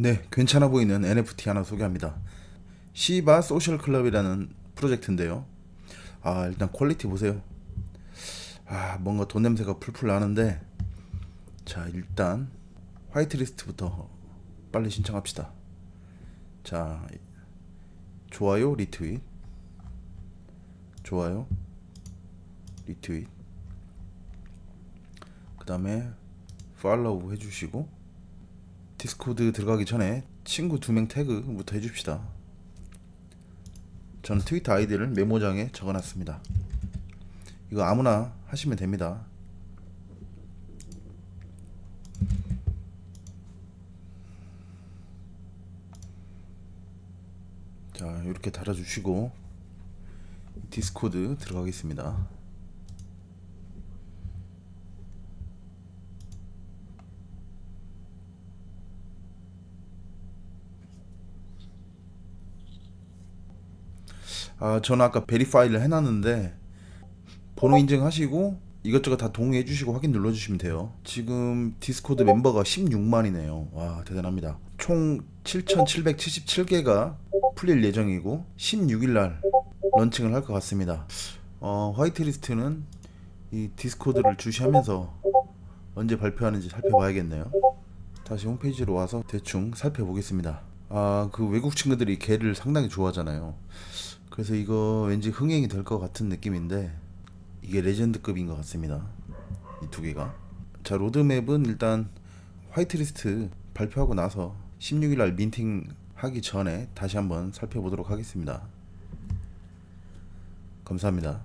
네, 괜찮아 보이는 NFT 하나 소개합니다. 시바 소셜 클럽이라는 프로젝트인데요. 아, 일단 퀄리티 보세요. 아, 뭔가 돈 냄새가 풀풀 나는데 자, 일단 화이트리스트부터 빨리 신청합시다. 자, 좋아요, 리트윗. 좋아요. 리트윗. 그다음에 팔로우 해 주시고 디스코드 들어가기 전에 친구 두 명 태그부터 해줍시다. 저는 트위터 아이디를 메모장에 적어놨습니다. 이거 아무나 하시면 됩니다. 자 이렇게 달아주시고 디스코드 들어가겠습니다. 아, 저는 아까 베리파이를 해놨는데 번호 인증하시고 이것저것 다 동의해 주시고 확인 눌러 주시면 돼요. 지금 디스코드 멤버가 16만이네요. 와, 대단합니다. 총 7,777개가 풀릴 예정이고 16일 날 런칭을 할 것 같습니다. 어, 화이트리스트는 이 디스코드를 주시하면서 언제 발표하는지 살펴봐야겠네요. 다시 홈페이지로 와서 대충 살펴보겠습니다. 아, 그 외국 친구들이 개를 상당히 좋아하잖아요. 그래서 이거 왠지 흥행이 될 것 같은 느낌인데 이게 레전드급인 것 같습니다. 이 두 개가. 자 로드맵은 일단 화이트리스트 발표하고 나서 16일날 민팅 하기 전에 다시 한번 살펴보도록 하겠습니다. 감사합니다.